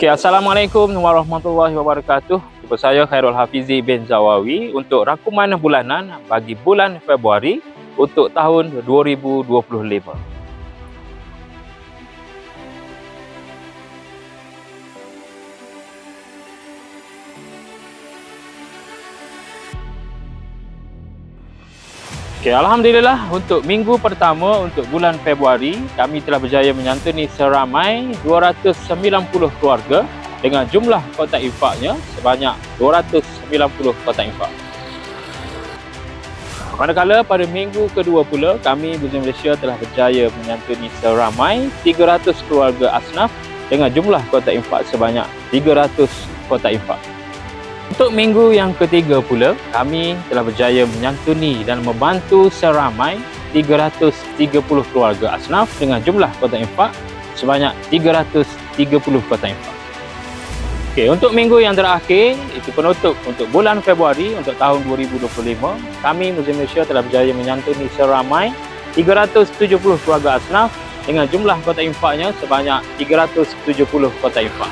Okay, Assalamualaikum warahmatullahi wabarakatuh. Jumpa saya Khairul Hafizi bin Zawawi untuk rangkuman bulanan bagi bulan Februari untuk tahun 2025. Okay, Alhamdulillah untuk minggu pertama untuk bulan Februari kami telah berjaya menyantuni seramai 290 keluarga dengan jumlah kotak infaknya sebanyak 290 kotak infak. Manakala pada minggu kedua pula kami Buzim Malaysia telah berjaya menyantuni seramai 300 keluarga asnaf dengan jumlah kotak infak sebanyak 300 kotak infak. Untuk minggu yang ketiga pula, kami telah berjaya menyantuni dan membantu seramai 330 keluarga asnaf dengan jumlah kotak infak sebanyak 330 kotak infak. Okey, untuk minggu yang terakhir, itu penutup untuk bulan Februari untuk tahun 2025, kami Museum Malaysia telah berjaya menyantuni seramai 370 keluarga asnaf dengan jumlah kotak infaknya sebanyak 370 kotak infak.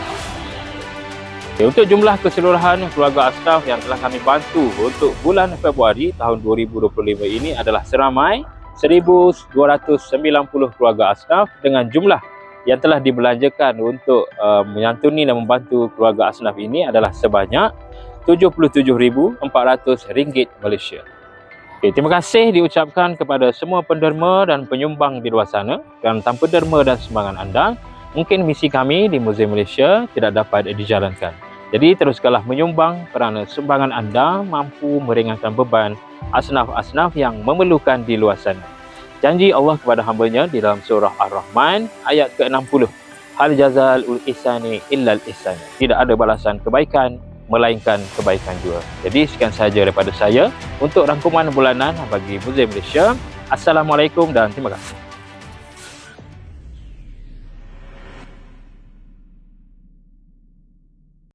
Okay, untuk jumlah keseluruhan keluarga asnaf yang telah kami bantu untuk bulan Februari tahun 2025 ini adalah seramai 1290 keluarga asnaf dengan jumlah yang telah dibelanjakan untuk uh, menyantuni dan membantu keluarga asnaf ini adalah sebanyak RM77,400 Malaysia. Okay, terima kasih diucapkan kepada semua penderma dan penyumbang di luar sana dan tanpa derma dan sumbangan anda, mungkin misi kami di Museum Malaysia tidak dapat dijalankan. Jadi teruskanlah menyumbang kerana sumbangan anda mampu meringankan beban asnaf-asnaf yang memerlukan di luar sana. Janji Allah kepada hambanya di dalam surah Ar-Rahman ayat ke-60. Hal jazal ul ihsani illa al ihsan. Tidak ada balasan kebaikan melainkan kebaikan juga. Jadi sekian sahaja daripada saya untuk rangkuman bulanan bagi Museum Malaysia. Assalamualaikum dan terima kasih.